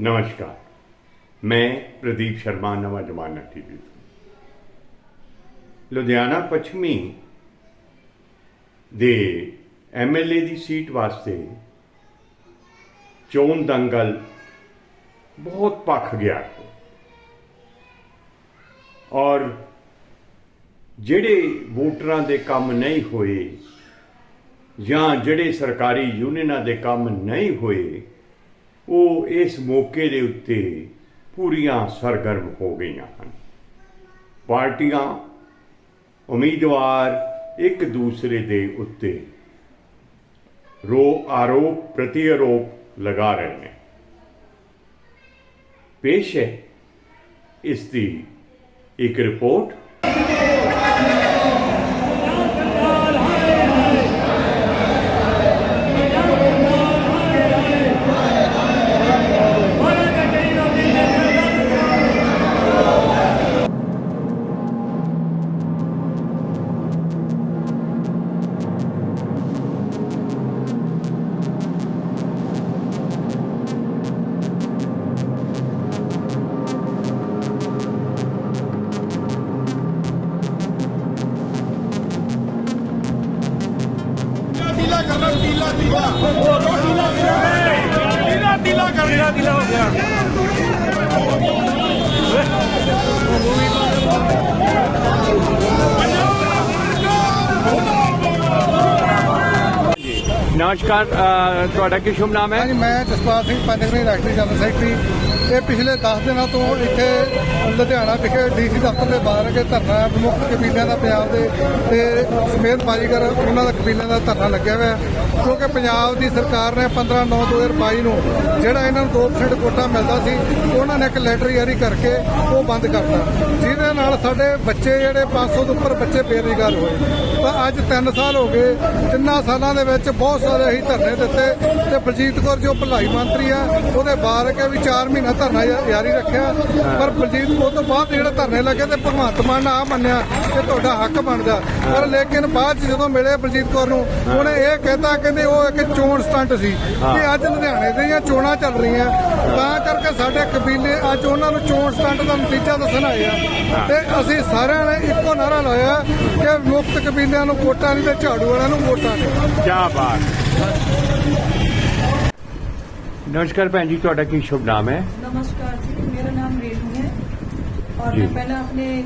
ਨਮਸਕਾਰ ਮੈਂ ਪ੍ਰਦੀਪ ਸ਼ਰਮਾ ਨਵਾਂ ਜਮਾਨਾ ਟੀਵੀ ਤੋਂ ਲੁਧਿਆਣਾ ਪੱਛਮੀ ਦੇ ਐਮਐਲਏ ਦੀ ਸੀਟ ਵਾਸਤੇ ਚੋਣ ਦੰਗਲ ਬਹੁਤ ਪੱਖ ਗਿਆ ਔਰ ਜਿਹੜੇ ਵੋਟਰਾਂ ਦੇ ਕੰਮ ਨਹੀਂ ਹੋਏ ਜਾਂ ਜਿਹੜੇ ਸਰਕਾਰੀ ਯੂਨੀਅਨਾਂ ਦੇ ਕੰਮ ਨਹੀਂ ਹੋਏ ਉਹ ਇਸ ਮੌਕੇ ਦੇ ਉੱਤੇ ਪੂਰੀਆਂ ਸਰਗਰਮ ਹੋ ਗਈਆਂ ਹਨ। ਪਾਰਟੀਆਂ, ਉਮੀਦਵਾਰ ਇੱਕ ਦੂਸਰੇ ਦੇ ਉੱਤੇ ਰੋ ਆਰੋਪ ਪ੍ਰਤੀ ਆਰੋਪ ਲਗਾ ਰਹੇ ਨੇ। ਪੇਸ਼ ਹੈ ਇਸ ਦੀ ਇੱਕ ਰਿਪੋਰਟ। ਢੀਲਾ ਕਰ ਲਓ ਢੀਲਾ ਢੀਲਾ ਢੀਲਾ ਢੀਲਾ ਕਰ ਢੀਲਾ ਢੀਲਾ ਹੋ ਗਿਆ ਨਮਸਕਾਰ ਅ, ਤੁਹਾਡਾ ਕੀ ਸ਼ੁਭ ਨਾਮ ਹੈ? ਹਾਂਜੀ ਮੈਂ ਜਸਪਾਲ ਸਿੰਘ ਪੰਜਗਰੀ ਰਾਸ਼ਟਰੀ ਜਨਰਲ ਸੈਕਟਰੀ ਇਹ ਪਿਛਲੇ 10 ਦਿਨਾਂ ਤੋਂ ਇੱਥੇ ਲੁਧਿਆਣਾ ਵਿਖੇ ਡੀਸੀ ਦਫ਼ਤਰ ਦੇ ਬਾਹਰ ਅੱਗੇ ਧਰਨਾ ਹੈ, ਮੁੱਖ ਕਬੀਲਿਆਂ ਦਾ ਪੰਜਾਬ ਦੇ ਤੇ ਸਮੇਤ ਬਾਜੀਗਰ ਉਹਨਾਂ ਦਾ ਕਬੀਲਿਆਂ ਦਾ ਧਰਨਾ ਲੱਗਿਆ ਹੋਇਆ ਕਿਉਂਕਿ ਪੰਜਾਬ ਦੀ ਸਰਕਾਰ ਨੇ 15 9 2022 ਨੂੰ ਜਿਹੜਾ ਇਹਨਾਂ ਨੂੰ 2% ਕੋਟਾ ਮਿਲਦਾ ਸੀ, ਉਹਨਾਂ ਨੇ ਇੱਕ ਲੈਟਰ ਜਾਰੀ ਕਰਕੇ ਉਹ ਬੰਦ ਕਰਤਾ। ਜਿਹਦੇ ਨਾਲ ਸਾਡੇ ਬੱਚੇ ਜਿਹੜੇ 500 ਤੋਂ ਉੱਪਰ ਬੱਚੇ ਬੇਰੁਜ਼ਗਾਰ ਹੋਏ। ਤਾਂ ਅੱਜ 3 ਸਾਲ ਹੋ ਗਏ, ਤਿੰਨਾਂ ਸਾਲਾਂ ਦੇ ਵਿੱਚ ਬਹੁਤ ਸਾਰੇ ਅਸੀਂ ਧਰਨੇ ਦਿੱਤੇ ਤੇ ਬਲਜੀਤ ਕੌਰ ਜੋ ਭਲਾਈ ਮੰਤਰੀ ਆ, ਉਹਦੇ ਬਾਹਰ ਕੇ ਵੀ 4 ਮਹੀਨਾ ਧਰਨਾ ਜਾਰੀ ਰੱਖਿਆ। ਪਰ ਬਲਜੀਤ ਕੌਰ ਤੋਂ ਬਾਅਦ ਜਿਹੜੇ ਧਰਨੇ ਲੱਗੇ ਤੇ ਭਗਵੰਤ ਮਾਨ ਨੇ ਆ ਮੰਨਿਆ ਕਿ ਤੁਹਾਡਾ ਹੱਕ ਬਣਦਾ ਪਰ ਲੇਕਿਨ ਬਾਅਦ ਜਦੋਂ ਮਿਲੇ ਬਲਜੀਤ ਕੌਰ ਨੂੰ ਉਹਨੇ ਇਹ ਕਹਿਤਾ ਕਹਿੰਦੇ ਉਹ ਇੱਕ ਚੋਣ ਸਟੰਟ ਸੀ ਕਿ ਅੱਜ ਲੁਧਿਆਣੇ ਦੀਆਂ ਚੋਣਾਂ ਚੱਲ ਰਹੀਆਂ। ਤਾਂ ਕਰਕੇ ਸਾਡੇ ਕਬੀਲੇ ਅੱਜ ਉਹਨਾਂ ਨੂੰ ਚੋਣ ਸਟੰਟ ਦਾ ਨਤੀਜਾ ਦੱਸਣ ਆਏ ਆ। ਤੇ ਅਸੀਂ ਸਾਰਿਆਂ ਨੇ ਇੱਕੋ ਨਾਰਾ ਲਾਇਆ ਕਿ ਮੁਕਤ ਕਬੀਲਿਆਂ ਨੂੰ ਵੋਟਾਂ ਨਹੀਂ ਤੇ ਝਾੜੂ ਵਾਲਿਆਂ ਨੂੰ ਵੋਟਾਂ ਨਹੀਂ। ਕਿਆ ਬਾਤ। ਨਮਸਕਾਰ ਭੈਣ ਜੀ ਤੁਹਾਡਾ ਕੀ ਸ਼ੁਭ ਨਾਮ ਹੈ? ਨਮਸਕਾਰ ਜੀ ਮੇਰਾ ਨਾਮ ਰੇਨੂ ਹੈ ਔਰ ਮੈਂ ਪਹਿਲਾਂ ਆਪਣੇ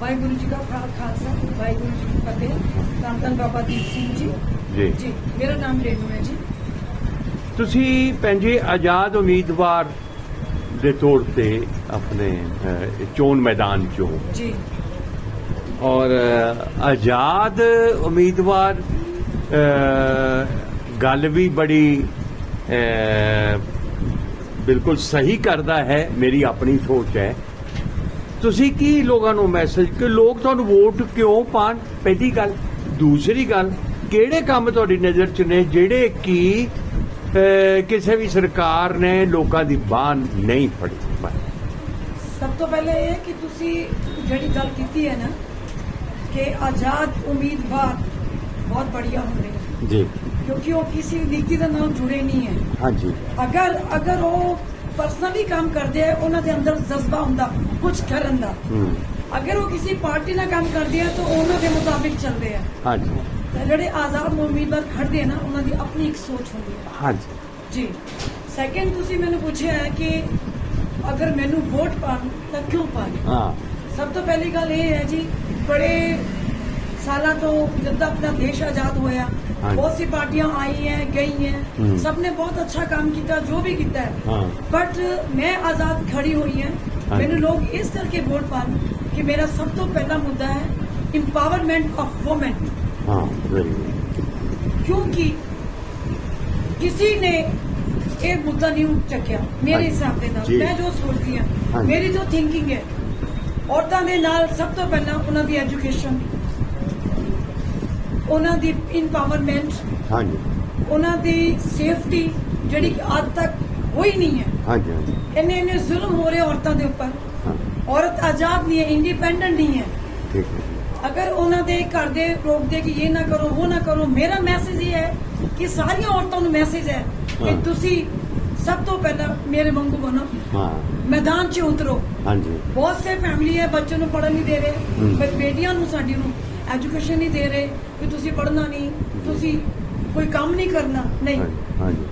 ਵਾਹਿਗੁਰੂ ਜੀ ਦਾ ਖਾ- ਖਾਲਸਾ ਵਾਹਿਗੁਰੂ ਜੀ ਦੀ ਫਤਿਹ ਧੰਨ ਬਾਬਾ ਦੀਪ ਜੀ। ਜੀ। ਜੀ ਮੇਰਾ ਨਾਮ ਰੇਨੂ ਹੈ ਜੀ। ਤੁਸੀਂ ਭੈਣ ਆਜ਼ਾਦ ਉਮੀਦਵਾਰ ਦੇ ਤੌਰ ਤੇ ਆਪਣੇ ਚੋਣ ਮੈਦਾਨ 'ਚੋਂ ਜੀ। ਔਰ ਆਜ਼ਾਦ ਉਮੀਦਵਾਰ ਗੱਲ ਵੀ ਬੜੀ ਬਿਲਕੁਲ ਸਹੀ ਕਰਦਾ ਹੈ ਮੇਰੀ ਆਪਣੀ ਸੋਚ ਹੈ। ਤੁਸੀਂ ਕੀ ਲੋਕਾਂ ਨੂੰ ਮੈਸੇਜ ਕਿ ਲੋਕ ਤੁਹਾਨੂੰ ਵੋਟ ਕਿਉਂ ਪਾਣ ਪਹਿਲੀ ਗੱਲ। ਦੂਸਰੀ ਗੱਲ ਕਿਹੜੇ ਕੰਮ ਤੁਹਾਡੀ ਨਜ਼ਰ 'ਚ ਨੇ ਜਿਹੜੇ ਕਿ ਕਿਸੇ ਵੀ ਸਰਕਾਰ ਨੇ ਲੋਕਾਂ ਦੀ ਬਾਹ ਨਹੀਂ ਫੜੀ? ਸਭ ਤੋਂ ਪਹਿਲੇ ਇਹ ਕਿ ਤੁਸੀਂ ਜਿਹੜੀ ਗੱਲ ਕੀਤੀ ਹੈ ਨਾ ਕਿ ਆਜ਼ਾਦ ਉਮੀਦਵਾਰ ਬਹੁਤ ਬੜੀਆ ਹੁੰਦੇ ਜੀ। ਕਿਉਂਕਿ ਉਹ ਕਿਸੇ ਨੀਤੀ ਦੇ ਨਾਲ ਜੁੜੇ ਨਹੀਂ ਹੈ। ਹਾਂਜੀ। ਅਗਰ ਅਗਰ ਉਹ ਪਰਸਨਲੀ ਕੰਮ ਕਰਦੇ ਆ ਉਹਨਾਂ ਦੇ ਅੰਦਰ ਜਜ਼ਬਾ ਹੁੰਦਾ ਕੁਝ ਕਰਨ ਦਾ। ਹੂੰ। ਅਗਰ ਉਹ ਕਿਸੇ ਪਾਰਟੀ ਨਾਲ ਕੰਮ ਕਰਦੇ ਆ ਤਾਂ ਉਹਨਾਂ ਦੇ ਮੁਤਾਬਿਕ ਚੱਲਦੇ ਆ। ਹਾਂਜੀ। ਤੇ ਜਿਹੜੇ ਆਜ਼ਾਦ ਉਮੀਦਵਾਰ ਖੜਦੇ ਆ ਨਾ ਉਹਨਾਂ ਦੀ ਆਪਣੀ ਇੱਕ ਸੋਚ ਹੁੰਦੀ ਹੈ ਹਾਂਜੀ। ਜੀ। ਸੈਕੰਡ ਤੁਸੀਂ ਮੈਨੂੰ ਪੁੱਛਿਆ ਹੈ ਕਿ ਅਗਰ ਮੈਨੂੰ ਵੋਟ ਪਾਣ ਤਾਂ ਕਿਉਂ ਪਾਣੀ ਹਾਂ। ਸਭ ਤੋਂ ਪਹਿਲੀ ਗੱਲ ਇਹ ਹੈ ਜੀ ਬੜੇ ਸਾਲਾਂ ਤੋਂ ਜਦ ਆਪਣਾ ਦੇਸ਼ ਆਜ਼ਾਦ ਹੋਇਆ ਬਹੁਤ ਸੀ ਪਾਰਟੀਆਂ ਆਈ ਹੈ ਗਈ ਹੈ। ਸਭ ਨੇ ਬਹੁਤ ਅੱਛਾ ਕੰਮ ਕੀਤਾ ਜੋ ਵੀ ਕੀਤਾ ਹੈ। ਬਟ ਮੈਂ ਆਜ਼ਾਦ ਖੜੀ ਹੋਈ ਹਾਂ। ਮੈਨੂੰ ਲੋਕ ਇਸ ਕਰਕੇ ਵੋਟ ਪਾਣ ਕਿ ਮੇਰਾ ਸਭ ਤੋਂ ਪਹਿਲਾ ਮੁੱਦਾ ਹੈ ਇੰਪਾਵਰਮੈਂਟ ਆਫ ਔਮਨ ਕਿਉਂਕਿ ਕਿਸੇ ਨੇ ਇਹ ਮੁੱਦਾ ਨਹੀਂ ਚੱਕਿਆ ਮੇਰੇ। ਹਿਸਾਬ ਦੇ ਨਾਲ। ਮੈਂ ਜੋ ਸੋਚਦੀ ਹਾਂ। ਮੇਰੀ ਜੋ ਥਿੰਕਿੰਗ ਹੈ ਔਰਤਾਂ ਦੇ ਨਾਲ ਸਭ ਤੋਂ ਪਹਿਲਾਂ ਉਹਨਾਂ ਦੀ ਐਜੂਕੇਸ਼ਨ ਉਹਨਾਂ ਦੀ ਇੰਪਾਵਰਮੈਂਟ ਹਾਂਜੀ। ਉਹਨਾਂ ਦੀ ਸੇਫਟੀ ਜਿਹੜੀ ਕਿ ਅੱਜ ਤੱਕ ਹੋਈ ਨਹੀਂ ਹੈ। ਹਾਂਜੀ ਹਾਂਜੀ। ਇੰਨੇ ਇੰਨੇ ਜ਼ੁਲਮ ਹੋ ਰਹੇ ਔਰਤਾਂ ਦੇ ਉੱਪਰ। ਹਾਂ। ਔਰਤ ਆਜ਼ਾਦ ਨਹੀਂ ਹੈ ਇੰਡੀਪੈਂਡੈਂਟ ਨਹੀਂ ਹੈ। ਠੀਕ ਹੈ ਅਗਰ ਉਹਨਾਂ ਦੇ ਘਰ ਦੇ ਰੋਕਦੇ ਕਿ ਇਹ ਨਾ ਕਰੋ ਉਹ ਨਾ ਕਰੋ ਮੇਰਾ ਮੈਸੇਜ ਇਹ ਹੈ ਕਿ ਸਾਰੀਆਂ ਔਰਤਾਂ ਨੂੰ ਮੈਸੇਜ ਹੈ ਕਿ ਹਾਂ। ਤੁਸੀਂ ਸਭ ਤੋਂ ਪਹਿਲਾਂ ਮੇਰੇ ਵਾਂਗੂ ਬਣੋ। ਹਾਂ। ਮੈਦਾਨ 'ਚ ਉਤਰੋ। ਹਾਂਜੀ। ਬਹੁਤ ਸੇ ਫੈਮਿਲੀ ਹੈ ਬੱਚੇ ਨੂੰ ਪੜ੍ਹਨ ਨਹੀਂ ਦੇ ਰਹੇ ਹਮ। ਬੇਟੀਆਂ ਨੂੰ ਸਾਡੀ ਨੂੰ ਐਜੂਕੇਸ਼ਨ ਨਹੀਂ ਦੇ ਰਹੇ ਕਿ ਤੁਸੀਂ ਪੜ੍ਹਨਾ ਨਹੀਂ ਤੁਸੀਂ ਕੋਈ ਕੰਮ ਨਹੀਂ ਕਰਨਾ ਨਹੀਂ। ਹਾਂਜੀ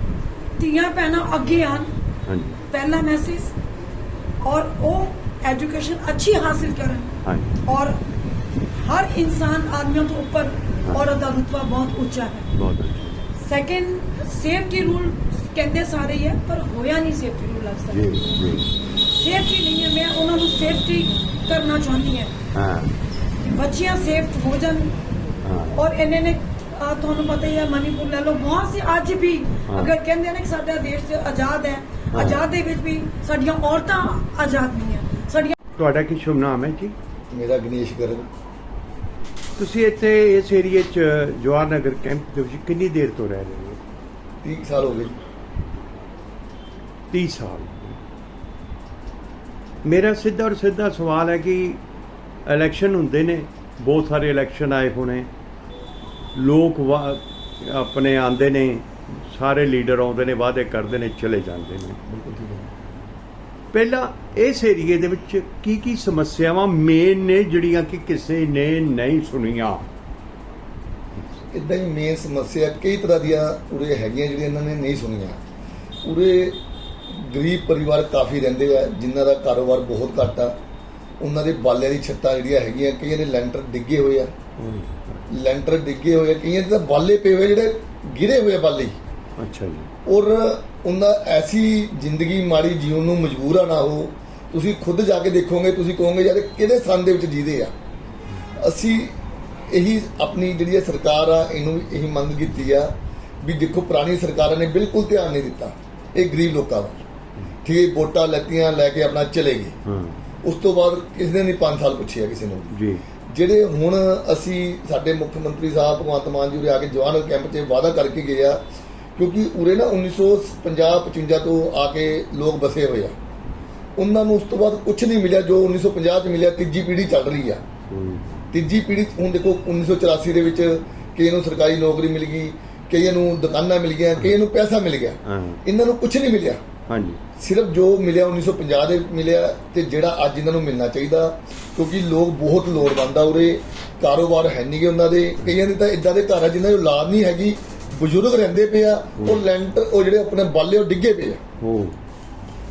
ਧੀਆਂ ਭੈਣਾਂ ਅੱਗੇ ਆਣ ਹਾਂਜੀ। ਪਹਿਲਾ ਮੈਸੇਜ ਔਰ ਉਹ ਐਜੂਕੇਸ਼ਨ ਅੱਛੀ ਹਾਸਿਲ ਕਰਨ। ਔਰ ਹਰ ਇਨਸਾਨ ਆਦਮੀਆਂ ਤੋਂ ਉੱਪਰ ਔਰਤ ਦਾ ਰੁਤਬਾ ਬਹੁਤ ਉੱਚਾ ਹੈ। ਬਹੁਤ ਸੈਕੰਡ ਸੇਫਟੀ ਰੂਲ ਕਹਿੰਦੇ ਸਾਰੇ ਹੀ ਹੈ ਪਰ ਹੋਇਆ ਨਹੀਂ ਸੇਫਟੀ ਰੂਲ ਲੱਗ ਸਕਦਾ ਜੀ ਜੀ। ਸੇਫਟੀ ਨਹੀਂ ਹੈ ਮੈਂ ਉਹਨਾਂ ਨੂੰ ਸੇਫਟੀ ਕਰਨਾ ਚਾਹੁੰਦੀ ਹਾਂ। ਹਾਂ। ਬੱਚੀਆਂ ਸੇਫ ਹੋ ਜਾਣ। ਔਰ ਇਹਨਾਂ ਨੇ ਆ ਤੁਹਾਨੂੰ ਪਤਾ ਹੀ ਹੈ ਮਨੀਪੁਰ ਲੈ ਲਓ। ਬਹੁਤ ਸੀ ਅੱਜ ਵੀ ਅਗਰ ਕਹਿੰਦੇ ਨੇ ਕਿ ਸਾਡਾ ਦੇਸ਼ ਆਜ਼ਾਦ ਹੈ ਆਜ਼ਾਦ ਦੇ ਵਿੱਚ ਵੀ ਸਾਡੀਆਂ ਔਰਤਾਂ ਆਜ਼ਾਦ ਨਹੀਂ ਹੈ। ਸਾਡੀਆਂ ਤੁਹਾਡਾ ਕੀ ਸ਼ੁਭ ਨਾਮ ਹੈ ਜੀ? ਮੇਰਾ ਗਣੇਸ਼ ਕਰਨ। ਤੁਸੀਂ ਇੱਥੇ ਇਸ ਏਰੀਏ 'ਚ ਜਵਾਹਰ ਨਗਰ ਕੈਂਪ ਦੇ ਵਿੱਚ ਕਿੰਨੀ ਦੇਰ ਤੋਂ ਰਹਿ ਰਹੇ ਹੋ? 30 ਸਾਲ ਹੋ ਗਏ 30 ਸਾਲ। ਮੇਰਾ ਸਿੱਧਾ ਔਰ ਸਿੱਧਾ ਸਵਾਲ ਹੈ ਕਿ ਇਲੈਕਸ਼ਨ ਹੁੰਦੇ ਨੇ ਬਹੁਤ ਸਾਰੇ ਇਲੈਕਸ਼ਨ ਆਏ ਹੋਣੇ। ਲੋਕ ਆਪਣੇ ਆਂਦੇ ਨੇ ਸਾਰੇ ਲੀਡਰ ਆਉਂਦੇ ਨੇ ਵਾਅਦੇ ਕਰਦੇ ਨੇ ਚਲੇ ਜਾਂਦੇ ਨੇ। ਪਹਿਲਾਂ ਇਸ ਏਰੀਏ ਦੇ ਵਿੱਚ ਕੀ ਕੀ ਸਮੱਸਿਆਵਾਂ ਮੇਨ ਨੇ ਜਿਹੜੀਆਂ ਕਿ ਕਿਸੇ ਨੇ ਨਹੀਂ ਸੁਣੀਆਂ? ਇਦਾਂ ਹੀ ਮੇਨ ਸਮੱਸਿਆ ਕਈ ਤਰ੍ਹਾਂ ਦੀਆਂ ਉਰੇ ਹੈਗੀਆਂ ਜਿਹੜੀਆਂ ਇਹਨਾਂ ਨੇ ਨਹੀਂ ਸੁਣੀਆਂ। ਉਰੇ ਗਰੀਬ ਪਰਿਵਾਰ ਕਾਫੀ ਰਹਿੰਦੇ ਆ ਜਿਨ੍ਹਾਂ ਦਾ ਕਾਰੋਬਾਰ ਬਹੁਤ ਘੱਟ ਆ। ਉਹਨਾਂ ਦੇ ਬਾਲਿਆਂ ਦੀ ਛੱਤਾਂ ਜਿਹੜੀਆਂ ਹੈਗੀਆਂ ਕਈਆਂ ਦੇ ਲੈਂਟਰ ਡਿੱਗੇ ਹੋਏ ਆ। ਲੈਂਟਰ ਡਿੱਗੇ ਹੋਏ ਆ। ਕਈਆਂ ਦੇ ਤਾਂ ਬਾਲੇ ਪਏ ਹੋਏ ਜਿਹੜੇ ਗਿਰੇ ਹੋਏ ਆ ਬਾਲੇ। ਅੱਛਾ ਜੀ। ਔਰ ਉਹਨਾਂ ਐਸੀ ਜ਼ਿੰਦਗੀ ਮਾੜੀ ਜੀਉਣ ਨੂੰ ਮਜਬੂਰ ਆ ਨਾ ਹੋ ਤੁਸੀਂ ਖੁਦ ਜਾ ਕੇ ਦੇਖੋਗੇ ਤੁਸੀਂ ਕਹੋਗੇ ਯਾਰ ਕਿਹੜੇ ਸੰਨ ਦੇ ਵਿੱਚ ਜੀਦੇ ਆ? ਅਸੀਂ ਇਹੀ ਆਪਣੀ ਜਿਹੜੀ ਸਰਕਾਰ ਆ ਇਹਨੂੰ ਇਹੀ ਮੰਗ ਕੀਤੀ ਆ ਵੀ ਦੇਖੋ ਪੁਰਾਣੀ ਸਰਕਾਰਾਂ ਨੇ ਬਿਲਕੁਲ ਧਿਆਨ ਨਹੀਂ ਦਿੱਤਾ। ਇਹ ਗਰੀਬ ਲੋਕਾਂ ਦਾ ਠੀਕ ਵੋਟਾਂ ਲੈਤੀਆਂ ਲੈ ਕੇ ਆਪਣਾ ਚਲੇ ਗਏ। ਹਾਂ। ਉਸ ਤੋਂ ਬਾਅਦ ਕਿਸੇ ਨੇ ਨਹੀਂ 5 ਸਾਲ ਪੁੱਛਿਆ ਕਿਸੇ ਨੂੰ। ਜੀ। ਜਿਹੜੇ ਹੁਣ ਅਸੀਂ ਸਾਡੇ ਮੁੱਖ ਮੰਤਰੀ ਸਾਹਿਬ ਭਗਵੰਤ ਮਾਨ ਜੀ ਉਰੇ ਆ ਕੇ ਜਵਾਹਰ ਕੈਂਪ 'ਚ ਵਾਅਦਾ ਕਰਕੇ ਗਏ ਆ ਕਿਉਂਕਿ ਉਰੇ ਨਾ 1950 55 ਤੋਂ ਆ ਕੇ ਲੋਕ ਬਸੇ ਹੋਏ ਆ। ਉਹਨਾਂ ਨੂੰ ਉਸ ਤੋਂ ਬਾਅਦ ਕੁਝ ਨਹੀਂ ਮਿਲਿਆ ਜੋ 1950 'ਚ ਮਿਲਿਆ ਤੀਜੀ ਪੀੜ੍ਹੀ ਚੱਲ ਰਹੀ ਆ। ਤੀਜੀ ਪੀੜ੍ਹੀ ਹੁਣ ਦੇਖੋ 1984 ਦੇ ਵਿੱਚ ਕਈਆਂ ਨੂੰ ਸਰਕਾਰੀ ਨੌਕਰੀ ਮਿਲ ਗਈ ਕਈਆਂ ਨੂੰ ਦੁਕਾਨਾਂ ਮਿਲ ਗਈਆਂ ਕਈਆਂ ਨੂੰ ਪੈਸਾ ਮਿਲ ਗਿਆ। ਇਹਨਾਂ ਨੂੰ ਕੁਝ ਨਹੀਂ ਮਿਲਿਆ। ਹਾਂਜੀ। ਸਿਰਫ ਜੋ ਮਿਲਿਆ 1950 ਦੇ ਮਿਲਿਆ ਤੇ ਜਿਹੜਾ ਅੱਜ ਇਹਨਾਂ ਨੂੰ ਮਿਲਣਾ ਚਾਹੀਦਾ ਕਿਉਂਕਿ ਲੋਕ ਬਹੁਤ ਲੋੜਵੰਦ ਆ ਉਰੇ ਕਾਰੋਬਾਰ ਹੈ ਨਹੀਂਗੇ ਉਹਨਾਂ ਦੇ। ਕਈਆਂ ਦੇ ਤਾਂ ਇਦਾਂ ਦੇ ਘਰ ਆ ਜਿਨ੍ਹਾਂ ਦੀ ਔਲਾਦ ਨਹੀਂ ਹੈਗੀ ਬਜ਼ੁਰਗ ਰਹਿੰਦੇ ਪਏ ਆ ਉਹ ਲੈਂਟਰ ਉਹ ਜਿਹੜੇ ਆਪਣੇ ਬਾਲੇ ਉਹ ਡਿੱਗੇ ਪਏ ਆ। ਹੋ।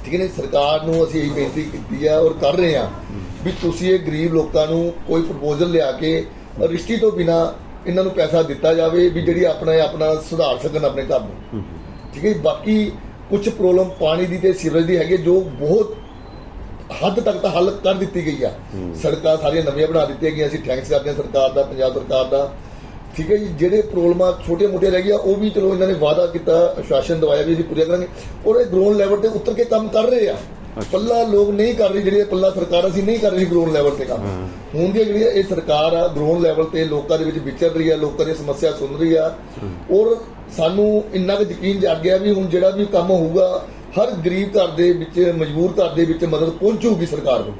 ਠੀਕ ਹੈ ਨੇ ਸਰਕਾਰ ਨੂੰ ਅਸੀਂ ਇਹ ਬੇਨਤੀ ਕੀਤੀ ਆ ਔਰ ਕਰ ਰਹੇ ਆ ਵੀ ਤੁਸੀਂ ਇਹ ਗਰੀਬ ਲੋਕਾਂ ਨੂੰ ਕੋਈ ਪ੍ਰਪੋਜ਼ਲ ਲਿਆ ਕੇ ਰਿਸ਼ਤੀ ਤੋਂ ਬਿਨਾ ਇਹਨਾਂ ਨੂੰ ਪੈਸਾ ਦਿੱਤਾ ਜਾਵੇ ਵੀ ਜਿਹੜੀ ਆਪਣਾ ਆਪਣਾ ਸੁਧਾਰ ਸਕਣ ਆਪਣੇ ਘਰ ਨੂੰ। ਠੀਕ ਹੈ। ਬਾਕੀ ਕੁਝ ਪ੍ਰੋਬਲਮ ਪਾਣੀ ਦੀ ਤੇ ਸੀਵਰੇਜ ਦੀ ਹੈਗੀ ਜੋ ਬਹੁਤ ਹੱਦ ਤੱਕ ਤਾਂ ਹੱਲ ਕਰ ਦਿੱਤੀ ਗਈ ਆ। ਸੜਕਾਂ ਸਾਰੀਆਂ ਨਵੀਆਂ ਬਣਾ ਦਿੱਤੀਆਂ ਗਈਆਂ ਅਸੀਂ ਥੈਂਕਸ ਕਰਦੇ ਹਾਂ ਸਰਕਾਰ ਦਾ ਪੰਜਾਬ ਸਰਕਾਰ ਦਾ। ਠੀਕ ਹੈ ਜੀ ਜਿਹੜੇ ਪ੍ਰੋਬਲਮਾਂ ਛੋਟੇ ਮੋਟੇ ਰਹਿ ਗਈਆਂ ਉਹ ਵੀ ਚਲੋ ਇਹਨਾਂ ਨੇ ਵਾਅਦਾ ਕੀਤਾ ਆਸ਼ਵਾਸਨ ਦਵਾਇਆ ਵੀ ਅਸੀਂ ਪੂਰਾ ਕਰਾਂਗੇ। ਔਰ ਇਹ ਗਰਾਊਂਡ ਲੈਵਲ ਤੇ ਉਤਰ ਕੇ ਕੰਮ ਕਰ ਰਹੇ ਆ। ਪੱਲਾ ਲੋਕ ਨਹੀਂ ਕਰ ਰਹੀ ਜਿਹੜੀ ਪੱਲਾ ਸਰਕਾਰ ਅਸੀਂ ਨਹੀਂ ਕਰ ਰਹੀ ਗਰਾਊਂਡ ਲੈਵਲ ਤੇ ਕੰਮ। ਹੁਣ ਦੀ ਜਿਹੜੀ ਇਹ ਸਰਕਾਰ ਆ ਗਰਾਊਂਡ ਲੈਵਲ ਤੇ ਲੋਕਾਂ ਦੇ ਵਿੱਚ ਵਿਚਰ ਰਹੀ ਆ ਲੋਕਾਂ ਦੀ ਸਮੱਸਿਆ ਸੁਣ ਰਹੀ ਆ। ਔਰ ਸਾਨੂੰ ਇੰਨਾ ਕੁ ਯਕੀਨ ਜਾਗ ਗਿਆ ਵੀ ਹੁਣ ਜਿਹੜਾ ਵੀ ਕੰਮ ਹੋਊਗਾ ਹਰ ਗਰੀਬ ਘਰ ਦੇ ਵਿੱਚ ਮਜਬੂਰ ਘਰ ਦੇ ਵਿੱਚ ਮਦਦ ਪਹੁੰਚੂਗੀ ਸਰਕਾਰ ਨੂੰ